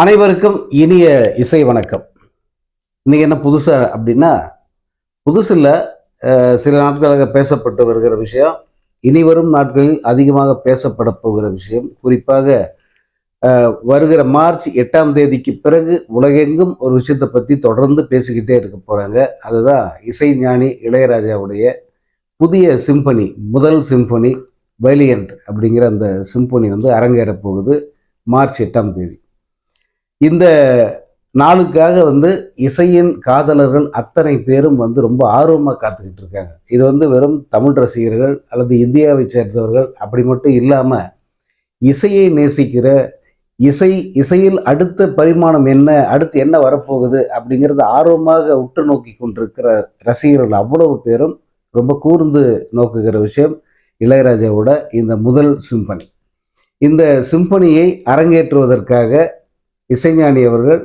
அனைவருக்கும் இனிய இசை வணக்கம். இன்னைக்கு என்ன புதுசா அப்படின்னா புதுசு இல்லை சில நாட்களாக பேசப்பட்டு வருகிற விஷயம் இனி வரும் நாட்களில் அதிகமாக பேசப்பட போகிற விஷயம். குறிப்பாக வருகிற மார்ச் எட்டாம் தேதிக்கு பிறகு உலகெங்கும் ஒரு விஷயத்தை பற்றி தொடர்ந்து பேசிக்கிட்டே இருக்க போகிறாங்க அதுதான் இசை ஞானி இளையராஜாவுடைய புதிய சிம்பனி முதல் சிம்பனி வேலியன்ட் அப்படிங்கிற அந்த சிம்பனி வந்து அரங்கேற போகுது மார்ச் எட்டாம் தேதி. இந்த நாளுக்காக வந்து இசையின் காதலர்கள் அத்தனை பேரும் வந்து ரொம்ப ஆர்வமாக காத்துக்கிட்டு இருக்காங்க. இது வந்து வெறும் தமிழ் ரசிகர்கள் அல்லது இந்தியாவை சேர்ந்தவர்கள் அப்படி மட்டும் இல்லாமல் இசையை நேசிக்கிற இசை இசையில் அடுத்த பரிமாணம் என்ன அடுத்து என்ன வரப்போகுது அப்படிங்கிறத ஆர்வமாக உற்று நோக்கி கொண்டிருக்கிற ரசிகர்கள் அவ்வளவு பேரும் ரொம்ப கூர்ந்து நோக்குகிற விஷயம் இளையராஜாவோட இந்த முதல் சிம்பனி. இந்த சிம்பனியை அரங்கேற்றுவதற்காக இசைஞானி அவர்கள்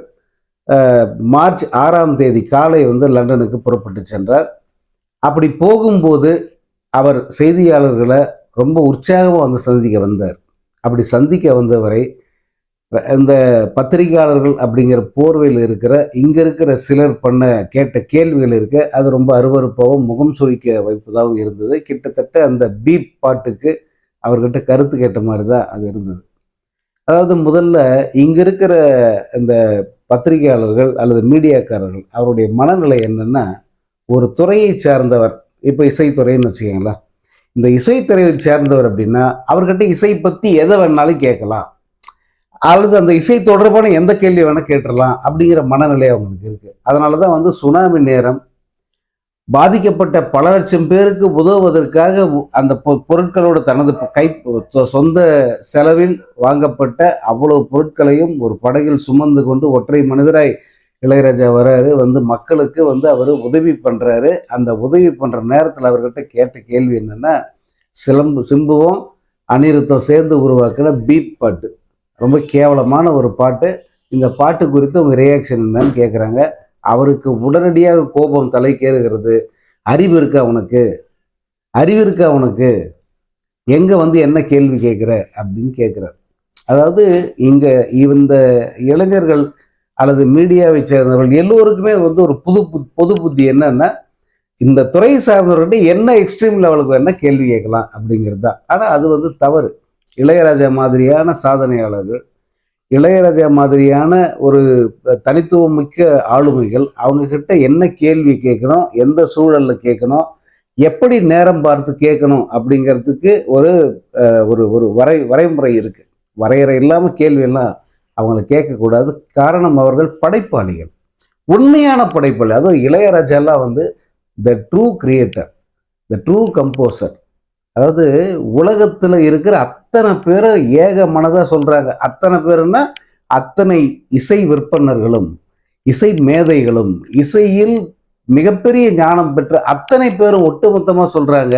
மார்ச் ஆறாம் தேதி காலை வந்து லண்டனுக்கு புறப்பட்டு சென்றார். அப்படி போகும்போது அவர் செய்தியாளர்களை ரொம்ப உற்சாகமாக வந்து சந்திக்க வந்தார். அப்படி சந்திக்க வந்தவரை இந்த பத்திரிகையாளர்கள் அப்படிங்கிற போர்வையில் இருக்கிற இங்கே இருக்கிற சிலர் பண்ண கேட்ட கேள்விகள் இருக்க அது ரொம்ப அருவருப்பாகவும் முகம் சுழிக்க வைப்பதாகவும் இருந்தது. கிட்டத்தட்ட அந்த பீப் பாட்டுக்கு அவர்கிட்ட கருத்து கேட்ட மாதிரி தான் அது இருந்தது. அதாவது முதல்ல இங்க இருக்கிற இந்த பத்திரிகையாளர்கள் அல்லது மீடியாக்காரர்கள் அவருடைய மனநிலை என்னன்னா ஒரு துறையை சார்ந்தவர். இப்போ இசைத்துறைன்னு வச்சுக்கோங்களேன். இந்த இசைத்துறையை சேர்ந்தவர் அப்படின்னா அவர்கிட்ட இசை பற்றி எதை வேணாலும் கேட்கலாம். அல்லது அந்த இசை தொடர்பான எந்த கேள்வி வேணால் கேட்டுடலாம் அப்படிங்கிற மனநிலை அவங்களுக்கு இருக்குது அதனால தான் வந்து சுனாமி நேரம் பாதிக்கப்பட்ட பல லட்சம் பேருக்கு உதவுவதற்காக அந்த பொ- தனது கை சொ- சொந்த செலவில் வாங்கப்பட்ட அவ்வளவு பொருட்களையும் ஒரு படகில் சுமந்து கொண்டு ஒற்றை மனிதராய் இளையராஜா வராரு. வந்து மக்களுக்கு வந்து அவர் உதவி பண்ணுறாரு அந்த உதவி பண்ணுற நேரத்தில் அவர்கிட்ட கேட்ட கேள்வி என்னன்னா சிலம்பு சிம்புவும் அனிருத்தம் சேர்ந்து உருவாக்கின பீப் பாட்டு. ரொம்ப கேவலமான ஒரு பாட்டு. இந்த பாட்டு குறித்து உங்கள் ரியாக்ஷன் என்னன்னு கேட்குறாங்க அவருக்கு உடனடியாக கோபம் தலைக்கேறுகிறது அறிவு இருக்கா அவனுக்கு அறிவு இருக்கா அவனுக்கு எங்க வந்து என்ன கேள்வி கேட்குற? அப்படின்னு கேட்குறார். அதாவது இங்க இந்த இளைஞர்கள் அல்லது மீடியாவை சேர்ந்தவர்கள் எல்லோருக்குமே வந்து ஒரு புது புத்- பொது புத்தி என்னன்னா இந்த துறை சார்ந்தவர்கிட்ட என்ன எக்ஸ்ட்ரீம் லெவலுக்கு என்ன கேள்வி கேட்கலாம் அப்படிங்கிறது தான். ஆனால் அது வந்து தவறு. இளையராஜா மாதிரியான சாதனையாளர்கள் இளையராஜா மாதிரியான ஒரு தனித்துவம் மிக்க ஆளுமைகள் அவங்க கிட்ட என்ன கேள்வி கேட்கணும் எந்த சூழலில் கேட்கணும் எப்படி நேரம் பார்த்து கேட்கணும் அப்படிங்கிறதுக்கு ஒரு ஒரு ஒரு வரை வரைமுறை இருக்குது வரையறை இல்லாமல் கேள்வியெல்லாம் அவங்கள கேட்கக்கூடாது. காரணம் அவர்கள் படைப்பாளிகள். உண்மையான படைப்பாளி. அதுவும் இளையராஜாலாம் வந்து the true creator the true composer அதாவது உலகத்தில் இருக்கிற அத்தனை பேரை ஏக மனதாக சொல்கிறாங்க அத்தனை பேருன்னா அத்தனை இசை விற்பனர்களும் இசை மேதைகளும் இசையில் மிகப்பெரிய ஞானம் பெற்ற அத்தனை பேரும் ஒட்டுமொத்தமாக சொல்கிறாங்க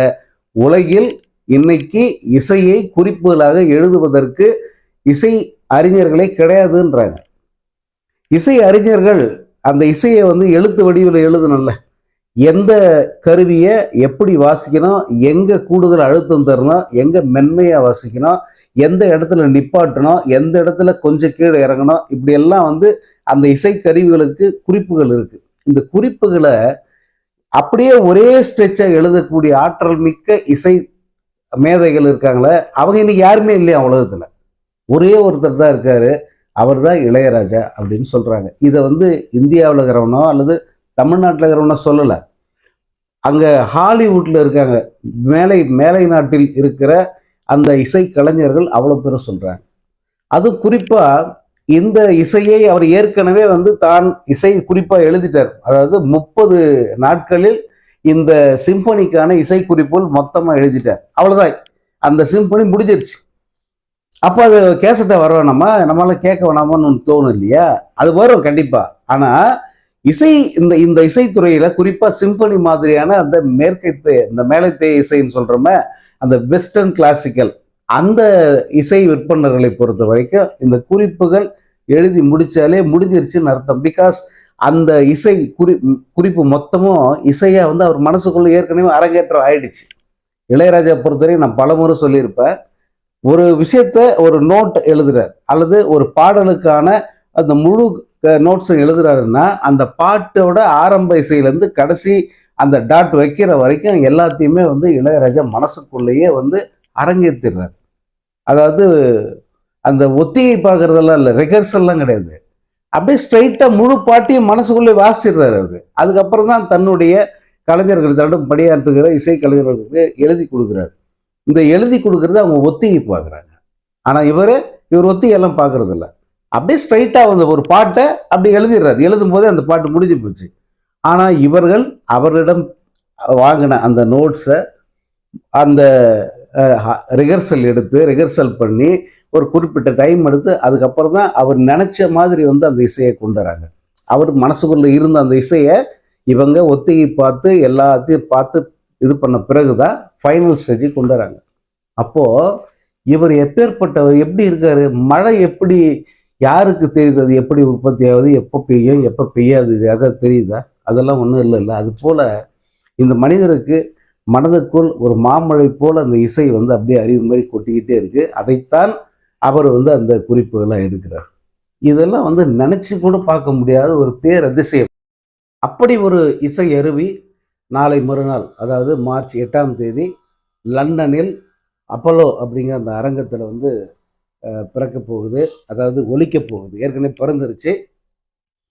உலகில் இன்னைக்கு இசையை குறிப்புகளாக எழுதுவதற்கு இசை அறிஞர்களே கிடையாதுன்றாங்க. இசை அறிஞர்கள் அந்த இசையை வந்து எழுத்து வடிவில் எழுதணும்ல. எந்த கருவியை எப்படி வாசிக்கணும் எங்கே கூடுதல் அழுத்தம் தரணும் எங்கே மென்மையாக வாசிக்கணும் எந்த இடத்துல நிப்பாட்டணும் எந்த இடத்துல கொஞ்சம் கீழே இறங்கணும் இப்படியெல்லாம் வந்து அந்த இசை கருவிகளுக்கு குறிப்புகள் இருக்குது இந்த குறிப்புகளை அப்படியே ஒரே ஸ்ட்ரெச்சாக எழுதக்கூடிய ஆற்றல் மிக்க இசை மேதைகள் இருக்காங்களே அவங்க இன்னைக்கு யாருமே இல்லையா உலகத்தில்? ஒரே ஒருத்தர் தான் இருக்காரு அவர் தான் இளையராஜா அப்படின்னு சொல்கிறாங்க இதை வந்து இந்தியாவில் இருக்கிறவனோ அல்லது தமிழ்நாட்டில் இருக்கிறவன சொல்லலை. அங்கே ஹாலிவுட்டில் இருக்காங்க. மேலை மேலை நாட்டில் இருக்கிற அந்த இசை கலைஞர்கள் அவ்வளோ பேரும் சொல்கிறாங்க அது குறிப்பாக இந்த இசையை அவர் ஏற்கனவே வந்து தான் இசை குறிப்பாக எழுதிட்டார். அதாவது முப்பது நாட்களில் இந்த சிம்பனிக்கான இசை குறிப்புகள் மொத்தமாக எழுதிட்டார். அவ்வளோதான் அந்த சிம்பனி முடிஞ்சிருச்சு. அப்போ அது கேசட்டை வர வேணாமா? நம்மளால கேட்க வேணாமான்னு தோணும் இல்லையா? அது வரும் கண்டிப்பாக ஆனால் இசை இந்த இந்த இசைத்துறையில குறிப்பா சிம்பனி மாதிரியான அந்த மேற்கத்தை இந்த மேலத்தே இசைன்னு சொல்றோமே அந்த வெஸ்டர்ன் கிளாசிக்கல் அந்த இசை விற்பனர்களை பொறுத்த வரைக்கும் இந்த குறிப்புகள் எழுதி முடிச்சாலே முடிஞ்சிருச்சுன்னு அர்த்தம். பிகாஸ் அந்த இசை குறி குறிப்பு மொத்தமும் இசையா வந்து அவர் மனசுக்குள்ள ஏற்கனவே அரங்கேற்றம் ஆயிடுச்சு. இளையராஜா பொறுத்தவரை நான் பலமுறை சொல்லியிருப்பேன். ஒரு விஷயத்த ஒரு நோட் எழுதுறார் அல்லது ஒரு பாடலுக்கான அந்த முழு நோட்ஸும் எழுதுறாருன்னா அந்த பாட்டோட ஆரம்ப இசையிலேருந்து கடைசி அந்த டாட் வைக்கிற வரைக்கும் எல்லாத்தையுமே வந்து இளையராஜா மனசுக்குள்ளேயே வந்து அரங்கேற்றிடுறார் அதாவது அந்த ஒத்திகை பார்க்குறதெல்லாம் இல்லை ரிஹர்சல்லாம் கிடையாது. அப்படியே ஸ்ட்ரைட்டாக முழு பாட்டியும் மனசுக்குள்ளே வாசிடுறாரு அவர். அதுக்கப்புறம் தான் தன்னுடைய கலைஞர்கள் தன்னிடம் பணியாற்றுகிற இசை கலைஞர்களுக்கு எழுதி கொடுக்குறாரு. இந்த எழுதி கொடுக்கறது அவங்க ஒத்திகை பார்க்குறாங்க. ஆனால் இவர் இவர் ஒத்திகையெல்லாம் பார்க்குறதில்ல. அப்படியே ஸ்ட்ரைட்டாக வந்து ஒரு பாட்டை அப்படி எழுதிடுறாரு. எழுதும் போதே அந்த பாட்டு முடிஞ்சு போச்சு. ஆனால் இவர்கள் அவரிடம் வாங்கின அந்த நோட்ஸை அந்த ரிஹர்சல் எடுத்து ரிஹர்சல் பண்ணி ஒரு குறிப்பிட்ட டைம் எடுத்து அதுக்கப்புறம் தான் அவர் நினச்ச மாதிரி வந்து அந்த இசையை கொண்டு வராங்க. அவர் மனசுக்குள்ளே இருந்த அந்த இசையை இவங்க ஒத்திகை பார்த்து எல்லாத்தையும் பார்த்து இது பண்ண பிறகு தான் ஃபைனல் ஸ்டேஜுக்கு கொண்டு வராங்க. அப்போது இவர் எப்பேற்பட்டவர் எப்படி இருக்கார் மழை எப்படி யாருக்கு தெரியுது அது எப்படி உற்பத்தி ஆகுது எப்போ பெய்யும் எப்போ பெய்யாது இது தெரியுதா? அதெல்லாம் ஒன்றும் இல்லை இல்லை. அது போல் இந்த மனிதருக்கு மனதுக்குள் ஒரு மாமழை போல் அந்த இசை வந்து அப்படியே அறிவு மாதிரி கொட்டிக்கிட்டே இருக்குது அதைத்தான் அவர் வந்து அந்த குறிப்புகளாக எடுக்கிறார். இதெல்லாம் வந்து நினச்சி கூட பார்க்க முடியாத ஒரு பேர் அதிசயம் அப்படி ஒரு இசை அருவி நாளை மறுநாள் அதாவது மார்ச் எட்டாம் தேதி லண்டனில் அப்போலோ அப்படிங்கிற அந்த அரங்கத்தில் வந்து பிறக்க பிறக்கப் போகுது. அதாவது ஒலிக்கப் போகுது. ஏற்கனவே பிறந்துருச்சு.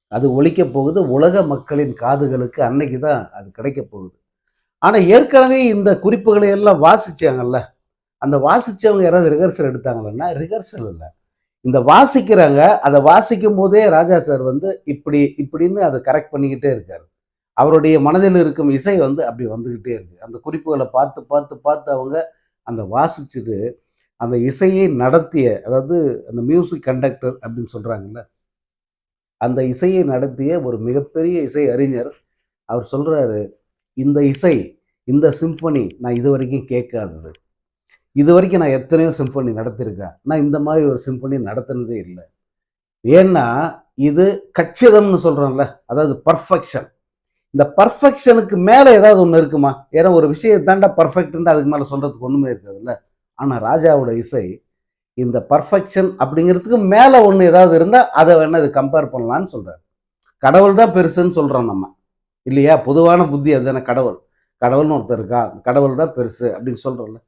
அது ஒலிக்கப் போகுது. உலக மக்களின் காதுகளுக்கு அன்னைக்கு தான் அது கிடைக்கப் போகுது. ஆனால் ஏற்கனவே இந்த குறிப்புகளை எல்லாம் வாசிச்சாங்கல்ல. அந்த வாசித்தவங்க யாராவது ரிஹர்சல் எடுத்தாங்களன்னா ரிஹர்சல் இல்லை. இந்த வாசிக்கிறாங்க. அதை வாசிக்கும் போதே ராஜா சார் வந்து இப்படி இப்படின்னு அதை கரெக்ட் பண்ணிக்கிட்டே இருக்கார். அவருடைய மனதில் இருக்கும் இசை வந்து அப்படி வந்துக்கிட்டே இருக்கு. அந்த குறிப்புகளை பார்த்து பார்த்து பார்த்து அவங்க அந்த வாசிச்சுட்டு அந்த இசையை நடத்திய அதாவது அந்த மியூசிக் கண்டக்டர் அப்படின்னு சொல்கிறாங்கல்ல அந்த இசையை நடத்திய ஒரு மிகப்பெரிய இசை அறிஞர் அவர் சொல்கிறாரு இந்த இசை இந்த சிம்பனி நான் இது வரைக்கும் கேட்காதது. இது வரைக்கும் நான் எத்தனையோ சிம்பனி நடத்தியிருக்கேன் நான் இந்த மாதிரி ஒரு சிம்பனி நடத்தினதே இல்லை. ஏன்னா இது கச்சிதம்னு சொல்கிறோம்ல அதாவது பர்ஃபெக்ஷன் இந்த பர்ஃபெக்ஷனுக்கு மேலே ஏதாவது ஒன்று இருக்குமா? ஏன்னா ஒரு விஷயம் தாண்டா பர்ஃபெக்ட்னு அதுக்கு மேலே சொல்கிறதுக்கு ஒன்றுமே இருக்காதுல்ல. ஆனால் ராஜாவோட இசை இந்த பர்ஃபெக்ஷன் அப்படிங்கிறதுக்கு மேலே ஒன்று ஏதாவது இருந்தால் அதை வேணால் இது கம்பேர் பண்ணலான்னு சொல்கிறார் கடவுள் தான் பெருசுன்னு சொல்கிறோம் நம்ம. இல்லையா? பொதுவான புத்தி அதுதானே கடவுள். கடவுள்னு ஒருத்தர் இருக்கா? அந்த கடவுள் தான் பெருசு அப்படின்னு சொல்கிறோம்ல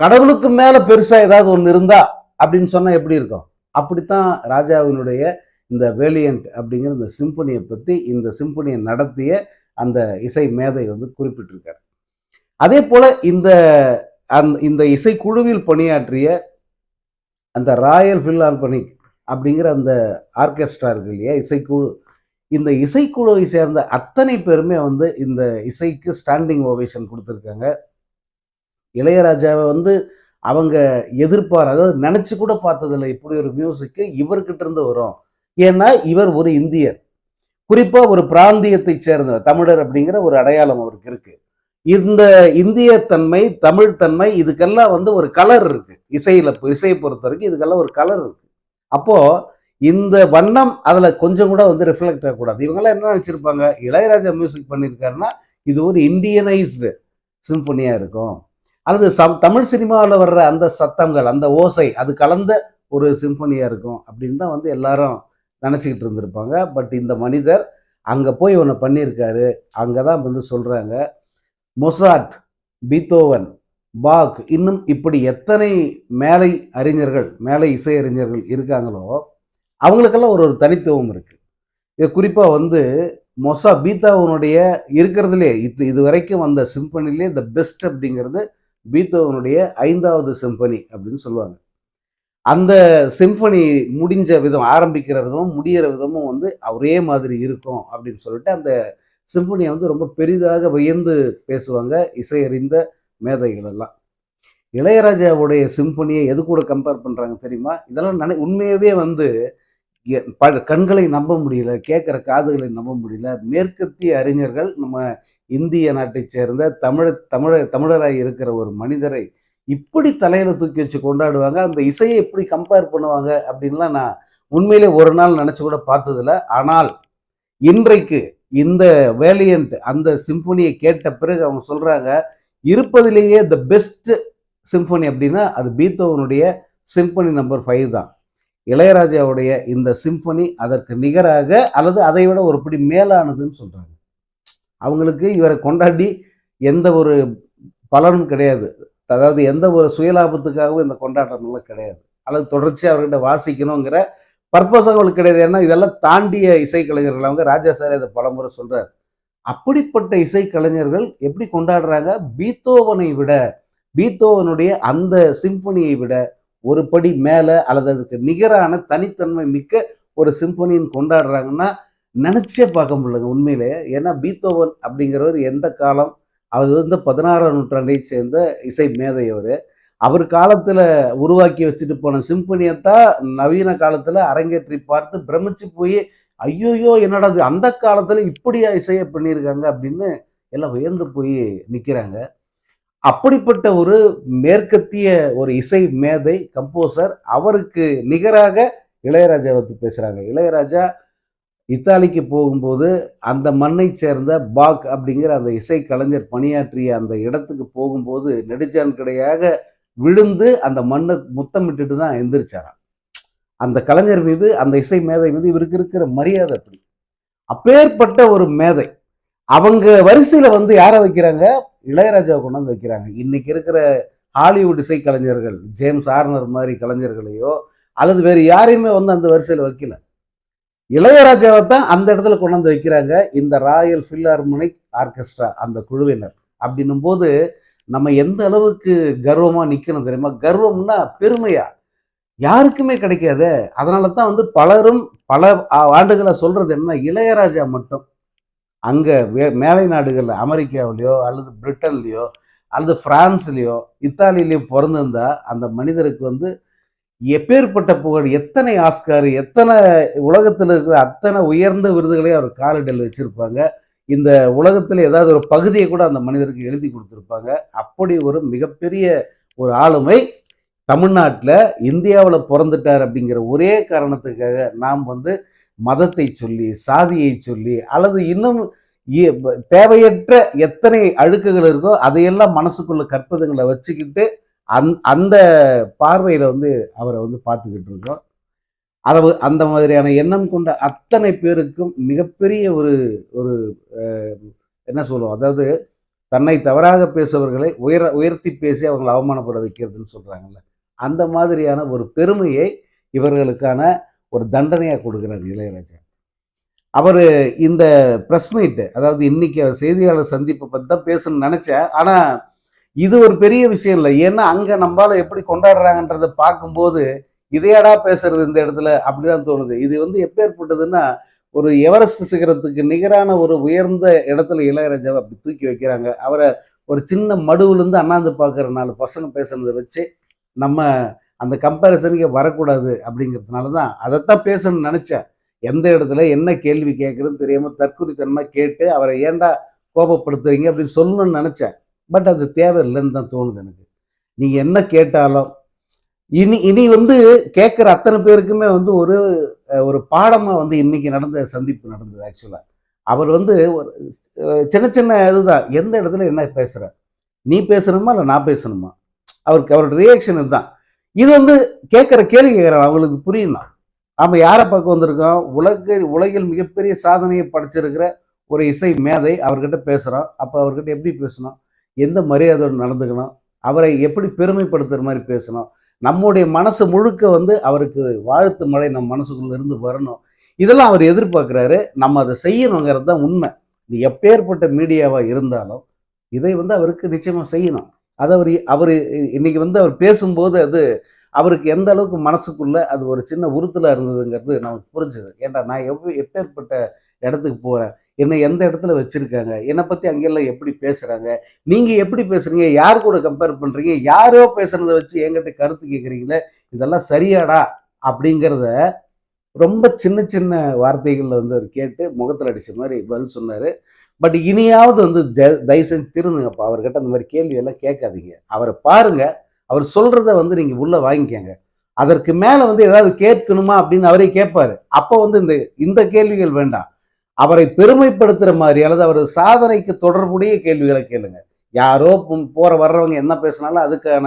கடவுளுக்கு மேலே பெருசாக ஏதாவது ஒன்று இருந்தா அப்படின்னு சொன்னால் எப்படி இருக்கும்? அப்படித்தான் ராஜாவினுடைய இந்த வேலியன்ட் அப்படிங்கிற இந்த சிம்பனியை பற்றி இந்த சிம்பனியை நடத்திய அந்த இசை மேதை வந்து குறிப்பிட்டிருக்கார். அதே போல் இந்த அந்த இந்த இசைக்குழுவில் பணியாற்றிய அந்த ராயல் ஃபில்ஹார்மோனிக் அப்படிங்கிற அந்த ஆர்கெஸ்ட்ரா இருக்கு இல்லையா இசைக்குழு. இந்த இசைக்குழுவை சேர்ந்த அத்தனை பேருமே வந்து இந்த இசைக்கு ஸ்டாண்டிங் ஓவேஷன் கொடுத்துருக்காங்க. இளையராஜாவை வந்து அவங்க எதிர்பார் அதாவது நினச்சி கூட பார்த்ததில்லை இப்படி ஒரு மியூசிக்கு இவர்கிட்ட இருந்து வரும். ஏன்னா இவர் ஒரு இந்தியர். குறிப்பாக ஒரு பிராந்தியத்தை சேர்ந்தவர் தமிழர் அப்படிங்கிற ஒரு அடையாளம் அவருக்கு இருக்குது இந்த இந்திய தன்மை தமிழ் தன்மை இதுக்கெல்லாம் வந்து ஒரு கலர் இருக்கு. இசையில இசையை பொறுத்த வரைக்கும் இதுக்கெல்லாம் ஒரு கலர் இருக்கு. அப்போ இந்த வண்ணம் அதுல கொஞ்சம் கூட வந்து ரிஃப்ளெக்ட் ஆகக்கூடாது. இவங்கெல்லாம் என்ன நினைச்சிருப்பாங்க? இளையராஜா மியூசிக் பண்ணியிருக்காருன்னா இது ஒரு இந்தியனைஸ்டு சிம்பனியா இருக்கும். அல்லது சம் தமிழ் சினிமாவில் வர்ற அந்த சத்தங்கள் அந்த ஓசை அது கலந்த ஒரு சிம்பனியா இருக்கும் அப்படின்னு தான் வந்து எல்லாரும் நினச்சிக்கிட்டு இருந்திருப்பாங்க. பட் இந்த மனிதர் அங்கே போய் ஒன்று பண்ணியிருக்காரு. அங்கே தான் வந்து சொல்கிறாங்க மொசாட் பீத்தோவன் பாக் இன்னும் இப்படி எத்தனை மேலை அறிஞர்கள் மேலை இசை அறிஞர்கள் இருக்காங்களோ அவங்களுக்கெல்லாம் ஒரு ஒரு தனித்துவம் இருக்குது இது குறிப்பாக வந்து மொசா பீத்தாவனுடைய இருக்கிறதுலே இது இது வரைக்கும் வந்த சிம்பனிலே த பெஸ்ட் அப்படிங்கிறது பீத்தோவனுடைய ஐந்தாவது சிம்பனி அப்படின்னு சொல்லுவாங்க. அந்த சிம்பனி முடிஞ்ச விதம் ஆரம்பிக்கிற விதமும் முடியிற விதமும் வந்து ஒரே மாதிரி இருக்கும் அப்படின்னு சொல்லிட்டு அந்த சிம்பனியை வந்து ரொம்ப பெரிதாக வியந்து பேசுவாங்க இசையறிந்த மேதைகள் எல்லாம். இளையராஜாவுடைய சிம்பனியை எது கூட கம்பேர் பண்ணுறாங்க தெரியுமா? இதெல்லாம் நினை உண்மையாகவே வந்து ப- கண்களை நம்ப முடியல கேட்குற காதுகளை நம்ப முடியல. மேற்கத்திய அறிஞர்கள் நம்ம இந்திய நாட்டைச் சேர்ந்த தமிழ் தமிழ தமிழராக இருக்கிற ஒரு மனிதரை இப்படி தலையில தூக்கி வச்சு கொண்டாடுவாங்க. அந்த இசையை எப்படி கம்பேர் பண்ணுவாங்க அப்படின்லாம் நான் உண்மையிலே ஒரு நாள் நினச்சி கூட பார்த்ததில்ல. ஆனால் இன்றைக்கு இந்த வேலியன்ட் அந்த சிம்பனியை கேட்ட பிறகு அவங்க சொல்கிறாங்க இருப்பதிலேயே த பெஸ்ட் சிம்பனி அப்படின்னா அது பீத்தோவனுடைய சிம்பனி நம்பர் ஃபைவ் தான். இளையராஜாவுடைய இந்த சிம்பனி அதற்கு நிகராக அல்லது அதை விட ஒரு படி மேலானதுன்னு சொல்கிறாங்க அவங்களுக்கு இவரை கொண்டாடி எந்த ஒரு பலனும் கிடையாது. அதாவது எந்த ஒரு சுயலாபத்துக்காகவும் இந்த கொண்டாட்டம்லாம் கிடையாது. அல்லது தொடர்ச்சியாக அவர்கிட்ட வாசிக்கணுங்கிற பர்பஸ் அவங்களுக்கு கிடையாது ஏன்னா இதெல்லாம் தாண்டிய இசைக்கலைஞர்கள் அவங்க. ராஜா சார் இதை பலமுறை சொல்கிறார் அப்படிப்பட்ட இசைக்கலைஞர்கள் எப்படி கொண்டாடுறாங்க? பீத்தோவனை விட பீத்தோவனுடைய அந்த சிம்பனியை விட ஒரு படி மேலே அல்லது அதுக்கு நிகரான தனித்தன்மை மிக்க ஒரு சிம்பனின்னு கொண்டாடுறாங்கன்னா நினச்சே பார்க்க முடியலங்க உண்மையிலே. ஏன்னா பீத்தோவன் அப்படிங்கிறவர் எந்த காலம் அவர் வந்து பதினாறாம் நூற்றாண்டை சேர்ந்த இசை மேதை அவர். அவர் காலத்தில் உருவாக்கி வச்சுட்டு போன சிம்பனியத்தான் நவீன காலத்தில் அரங்கேற்றி பார்த்து பிரமிச்சு போய் ஐயோயோ என்னடாது அந்த காலத்தில் இப்படியா இசையை பண்ணியிருக்காங்க அப்படின்னு எல்லாம் உயர்ந்து போய் நிற்கிறாங்க அப்படிப்பட்ட ஒரு மேற்கத்திய ஒரு இசை மேதை கம்போசர் அவருக்கு நிகராக இளையராஜா வந்து பேசுகிறாங்க இளையராஜா இத்தாலிக்கு போகும்போது அந்த மண்ணை சேர்ந்த பாக் அப்படிங்கிற அந்த இசை கலைஞர் பணியாற்றிய அந்த இடத்துக்கு போகும்போது நெடுஞ்சான் கிடையாக விழுந்து அந்த மண்ணை முத்தமிட்டுட்டு தான் எந்திரிச்சாராம். அந்த கலைஞர் மீது அந்த இசை மேதை மீது இவருக்கு இருக்கிற மரியாதை அப்படி அப்பேற்பட்ட ஒரு மேதை. அவங்க வரிசையில் வந்து யாரை வைக்கிறாங்க? இளையராஜாவை கொண்டாந்து வைக்கிறாங்க. இன்னைக்கு இருக்கிற ஹாலிவுட் இசை கலைஞர்கள் ஜேம்ஸ் ஆர்னர் மாதிரி கலைஞர்களையோ அல்லது வேறு யாரையுமே வந்து அந்த வரிசையில் வைக்கல. இளையராஜாவை தான் அந்த இடத்துல கொண்டாந்து வைக்கிறாங்க. இந்த ராயல் ஃபில்ஹார்மோனிக் ஆர்கெஸ்ட்ரா அந்த குழுவினர். அப்படின்னும் போது நம்ம எந்த அளவுக்கு கர்வமாக நிற்கணும் தெரியுமா? கர்வம்னா பெருமையா? யாருக்குமே கிடைக்காது. அதனால தான் வந்து பலரும் பல ஆண்டுகளை சொல்றது என்ன இளையராஜா மட்டும். அங்கே மேலை நாடுகளில் அமெரிக்காவிலையோ அல்லது பிரிட்டன்லேயோ அல்லது பிரான்ஸ்லேயோ இத்தாலியிலையோ பிறந்திருந்தா அந்த மனிதருக்கு வந்து எப்பேற்பட்ட புகழ் எத்தனை ஆஸ்கார் எத்தனை உலகத்தில் இருக்கிற அத்தனை உயர்ந்த விருதுகளையும் அவர் காலடியில் வச்சுருப்பாங்க. இந்த உலகத்தில் ஏதாவது ஒரு பகுதியை கூட அந்த மனிதருக்கு எழுதி கொடுத்துருப்பாங்க. அப்படி ஒரு மிகப்பெரிய ஒரு ஆளுமை தமிழ்நாட்டில் இந்தியாவில் பிறந்துட்டார் அப்படிங்கிற ஒரே காரணத்துக்காக நாம் வந்து மதத்தை சொல்லி சாதியை சொல்லி அல்லது இன்னும் தேவையற்ற எத்தனை அழுக்குகள் இருக்கோ அதையெல்லாம் மனசுக்குள்ள கற்பதுங்களை வச்சுக்கிட்டு அந் அந்த பார்வையில் வந்து அவரை வந்து பார்த்துக்கிட்டு இருக்கோம். அதை அந்த மாதிரியான எண்ணம் கொண்ட அத்தனை பேருக்கும் மிகப்பெரிய ஒரு ஒரு என்ன சொல்லுவோம் அதாவது தன்னை தவறாக பேசுபவர்களை உயர உயர்த்தி பேசி அவங்களை அவமானப்பட வைக்கிறதுன்னு சொல்கிறாங்கல்ல அந்த மாதிரியான ஒரு பெருமையை இவர்களுக்கான ஒரு தண்டனையாக கொடுக்குறார் இளையராஜா. அவர் இந்த ப்ரெஸ் மீட்டு அதாவது இன்னைக்கு அவர் செய்தியாளர் சந்திப்பை பற்றி தான் பேசணும்னு நினச்சேன். ஆனால் இது ஒரு பெரிய விஷயம் இல்லை. ஏன்னா அங்கே நம்மளால் எப்படி கொண்டாடுறாங்கன்றதை பார்க்கும்போது இதையாடா பேசுறது இந்த இடத்துல அப்படிதான் தோணுது. இது வந்து எப்பேற்பட்டதுன்னா ஒரு எவரெஸ்ட் சிகரத்துக்கு நிகரான ஒரு உயர்ந்த இடத்துல இளையராஜாவை அப்படி தூக்கி வைக்கிறாங்க. அவரை ஒரு சின்ன மடுவுலேருந்து அண்ணாந்து பார்க்குற நாலு பசங்க பேசுனதை வச்சு நம்ம அந்த கம்பேரிசனுக்கு வரக்கூடாது அப்படிங்கிறதுனால தான் அதைத்தான் பேசணும்னு நினச்சேன். எந்த இடத்துல என்ன கேள்வி கேட்குறதுன்னு தெரியாமல் தற்குறித்தனமாக கேட்டு அவரை ஏன்டா கோபப்படுத்துறீங்க அப்படின்னு சொல்லணும்னு நினச்சேன். பட் அது தேவையில்லைன்னு தான் தோணுது எனக்கு. நீங்கள் என்ன கேட்டாலும் இனி இனி வந்து கேட்குற அத்தனை பேருக்குமே வந்து ஒரு ஒரு பாடமாக வந்து இன்னைக்கு நடந்த சந்திப்பு நடந்தது ஆக்சுவலாக அவர் வந்து ஒரு சின்ன சின்ன இதுதான். எந்த இடத்துல என்ன பேசுகிற நீ பேசணுமா இல்லை நான் பேசணுமா? அவருக்கு அவரோட ரியாக்ஷன் இதுதான். இது வந்து கேட்குற கேள்வி கேட்குறாங்க அவங்களுக்கு புரியணும் நம்ம யாரை பார்க்க வந்திருக்கோம்? உலக உலகில் மிகப்பெரிய சாதனையை படைச்சிருக்கிற ஒரு இசை மேதை அவர்கிட்ட பேசுகிறோம் அப்போ அவர்கிட்ட எப்படி பேசணும்? எந்த மரியாதையோடு நடந்துக்கணும்? அவரை எப்படி பெருமைப்படுத்துகிற மாதிரி பேசணும்? நம்முடைய மனசு முழுக்க வந்து அவருக்கு வாழ்த்து மழை நம்ம மனசுக்குள்ள இருந்து வரணும். இதெல்லாம் அவர் எதிர்பார்க்குறாரு. நம்ம அதை செய்யணுங்கிறது தான் உண்மை. இது எப்பேற்பட்ட மீடியாவாக இருந்தாலும் இதை வந்து அவருக்கு நிச்சயமாக செய்யணும். அதை அவர் அவர் இன்னைக்கு வந்து அவர் பேசும்போது அது அவருக்கு எந்த அளவுக்கு மனசுக்குள்ள அது ஒரு சின்ன உறுத்தலாக இருந்ததுங்கிறது நமக்கு புரிஞ்சுது. ஏன்டா நான் எவ்வளோ எப்பேற்பட்ட இடத்துக்கு போகிறேன் என்னை எந்த இடத்துல வச்சுருக்காங்க? என்னை பற்றி அங்கெல்லாம் எப்படி பேசுகிறாங்க நீங்கள் எப்படி பேசுகிறீங்க யார் கூட கம்பேர் பண்ணுறீங்க யாரோ பேசுகிறத வச்சு என்கிட்ட கருத்து கேட்குறீங்களே இதெல்லாம் சரியாடா அப்படிங்கிறத ரொம்ப சின்ன சின்ன வார்த்தைகளில் வந்து அவர் கேட்டு முகத்தில் அடித்த மாதிரி பதில் சொன்னார். பட் இனியாவது வந்து தயவு செஞ்சு திருந்துங்கப்பா. அவர்கிட்ட அந்த மாதிரி கேள்வியெல்லாம் கேட்காதீங்க. அவரை பாருங்கள் அவர் சொல்கிறத வந்து நீங்கள் உள்ளே வாங்கிக்கங்க. அதற்கு மேலே வந்து ஏதாவது கேட்கணுமா அப்படின்னு அவரே கேட்பாரு. அப்போ வந்து இந்த இந்த கேள்விகள் வேண்டாம். அவரை பெருமைப்படுத்துகிற மாதிரி அல்லது அவர் சாதனைக்கு தொடர்புடைய கேள்விகளை கேளுங்க. யாரோ போகிற வர்றவங்க என்ன பேசினாலும் அதுக்கான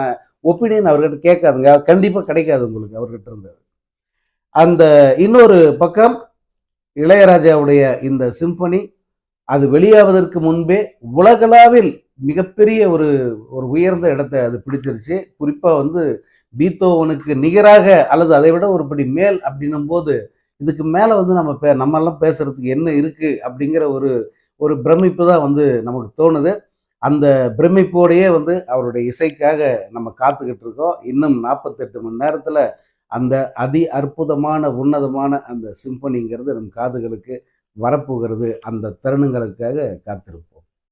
ஒப்பீனியன் அவர்கிட்ட கேட்காதுங்க. கண்டிப்பாக கிடைக்காது உங்களுக்கு அவர்கிட்ட இருந்தது அந்த இன்னொரு பக்கம் இளையராஜாவுடைய இந்த சிம்பனி அது வெளியாவதற்கு முன்பே உலகளாவில் மிகப்பெரிய ஒரு ஒரு உயர்ந்த இடத்தை அது பிடிச்சிருச்சு. குறிப்பாக வந்து பீத்தோவனுக்கு நிகராக அல்லது அதை விட ஒருபடி மேல் அப்படின்னும் போது இதுக்கு மேலே வந்து நம்ம பே நம்ம எல்லாம் என்ன இருக்குது அப்படிங்கிற ஒரு ஒரு பிரமிப்பு தான் வந்து நமக்கு தோணுது. அந்த பிரமிப்போடையே வந்து அவருடைய இசைக்காக நம்ம காத்துக்கிட்டு இருக்கோம். இன்னும் நாற்பத்தெட்டு மணி நேரத்தில் அந்த அதி அற்புதமான உன்னதமான அந்த சிம்பனிங்கிறது நம் காதுகளுக்கு வரப்போகிறது. அந்த தருணங்களுக்காக காத்திருப்போம்.